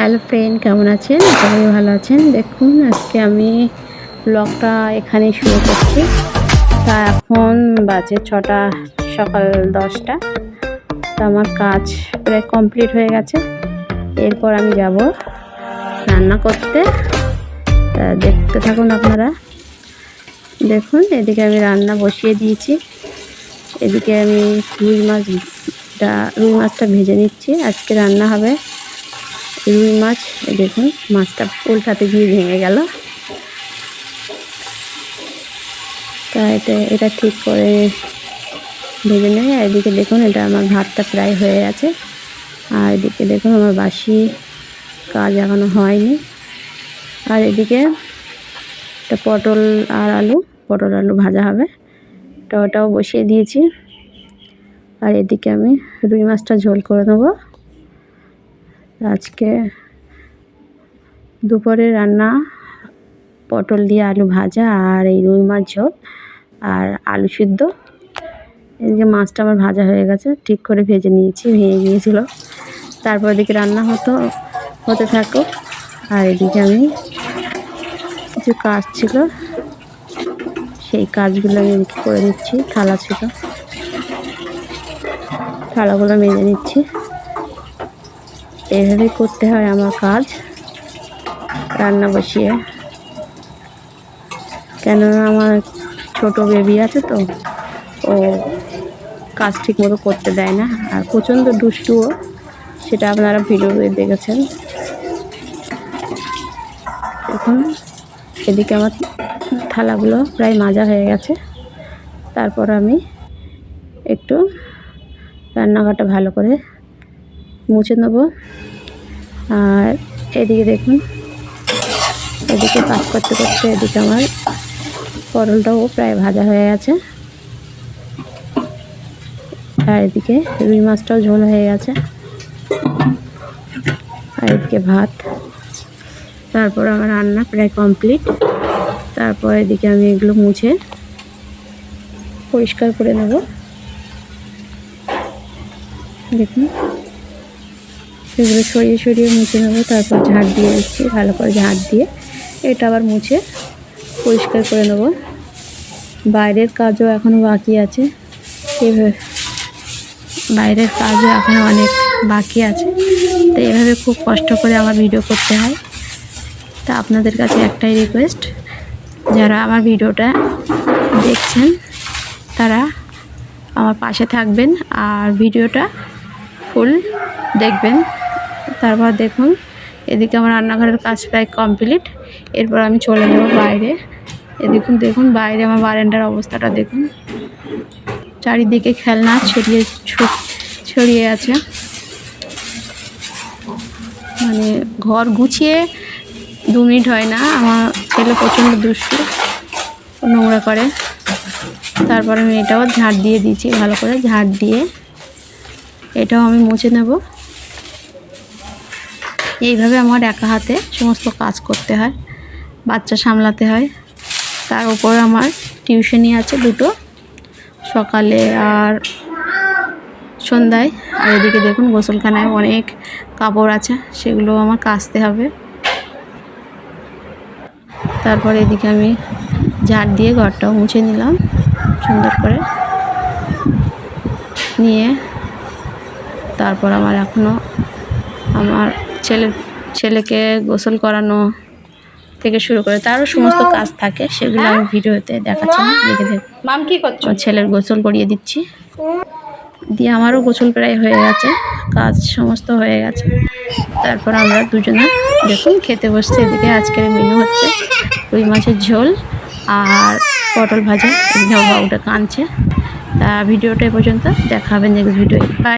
Hello friend, কেমন আছেন? সবাই ভালো আছেন। দেখুন, আজকে আমি ব্লগটা এখানেই শুরু করছি। তা এখন বাজে ছটা, সকাল দশটা। তো আমার কাজ প্রায় কমপ্লিট হয়ে গেছে। এরপর আমি যাব রান্না করতে। তা দেখতে থাকুন আপনারা। দেখুন, এদিকে আমি রান্না বসিয়ে দিয়েছি। এদিকে আমি রুই মাছটা রুই মাছটা ভেজে নিচ্ছি। আজকে রান্না হবে রুই মাছ দেখুন, মাছটা উল্টাতে গিয়ে ভেঙে গেল। তা এটা এটা ঠিক করে ভেজে নেয় আর এদিকে দেখুন, এটা আমার ভাতটা প্রায় হয়ে গেছে। আর এদিকে দেখুন, আমার বাসি কাজ এখনও হয়নি। আর এদিকে একটা পটল আর আলু, পটল আলু ভাজা হবে। ওটাও বসিয়ে দিয়েছি। আর এদিকে আমি রুই মাছটা ঝোল করে নেব। আজকে দুপুরে রান্না পটল দিয়ে আলু ভাজা আর এই রুই মাছ ঝোল আর আলু সিদ্ধ। এদিকে মাছটা আমার ভাজা হয়ে গেছে, ঠিক করে ভেজে নিয়েছি, ভেঙে গিয়েছিল। তারপর এদিকে রান্না হতো, হতে থাকো আর এদিকে আমি কিছু কাজ ছিল, সেই কাজগুলো আমি করে নিচ্ছি, থালা ছিল। থালাগুলো মেজে নিচ্ছি। এইভাবেই করতে হয় আমার কাজ। রান্না বসিয়ে। কেননা আমার ছোট বেবি আছে তো, ও কাজ ঠিক মতো করতে দেয় না। আর প্রচণ্ড দুষ্টুও, সেটা আপনারা ভিডিওতে দেখেছেন। এখন এদিকে আমার থালাগুলো প্রায় মাজা হয়ে গেছে। তারপর আমি একটু রান্নাঘরটা ভালো করে মুছে নেব। আর এদিকে দেখুন, এদিকে কাজ করতে করতে এদিকে আমার পটলটাও প্রায় ভাজা হয়ে গেছে। আর এদিকে রুই মাছটাও ঝোল হয়ে গেছে। আর এদিকে ভাত। তারপর আমার রান্না প্রায় কমপ্লিট। তারপর এদিকে আমি এগুলো মুছে পরিষ্কার করে নেব। দেখুন। এগুলো সরিয়ে সরিয়ে মুছে নেব, তারপর ঝাড় দিয়ে দিচ্ছি, ভালো করে ঝাড় দিয়ে। এটা আবার মুছে পরিষ্কার করে নেব। বাইরের কাজও এখনও বাকি আছে। এভাবে বাইরের কাজও এখনও অনেক বাকি আছে। তো এভাবে খুব কষ্ট করে আমার ভিডিও করতে হয়। তা আপনাদের কাছে একটাই রিকোয়েস্ট যারা আমার ভিডিওটা দেখছেন, তারা আমার পাশে থাকবেন আর ভিডিওটা ফুল দেখবেন। তারপর দেখুন, এদিকে আমার রান্নাঘরের কাজ প্রায় কমপ্লিট এরপর আমি চলে যাব বাইরে। এদিকুন দেখুন, বাইরে আমার বারান্দার অবস্থাটা দেখুন। চারিদিকে খেলনা ছড়িয়ে ছড়িয়ে আছে। মানে ঘর গুছিয়ে দু মিনিট হয় না, আমার ছেলে প্রচণ্ড দুষ্টু নোংরা করে। তারপরে আমি এটাও ঝাড় দিয়ে দিয়েছি, ভালো করে ঝাড় দিয়ে। এটাও আমি মুছে নেব। এইভাবে আমার একা হাতে সমস্ত কাজ করতে হয়, বাচ্চা সামলাতে হয়। তার উপরে আমার টিউশনি আছে দুটো, সকালে আর সন্ধ্যায়। আর এদিকে দেখুন গোসলখানায় অনেক কাপড় আছে সেগুলো আমার কাচতে হবে। তারপর এদিকে আমি ঝাড় দিয়ে ঘরটাও মুছে নিলাম সুন্দর করে। নিয়ে তারপর আমার এখনও আমার ছেলের ছেলেকে গোসল করানো থেকে শুরু করে তারও সমস্ত কাজ থাকে সেগুলো আমি ভিডিওতে দেখাচ্ছি না দেখে দেখ। মাম কি করছ? ছেলের গোসল করিয়ে দিচ্ছি। দিয়ে আমারও গোসল প্রায় হয়ে গেছে কাজ সমস্ত হয়ে গেছে। তারপর আমরা দুজনে দেখুন খেতে বসছে এদিকে আজকের মেনু হচ্ছে রুই মাছের ঝোল আর পটল ভাজা। এদিকে বাবুটা কাঁদছে। তা ভিডিওটা পর্যন্ত দেখা হবে নেক্সট ভিডিও বাই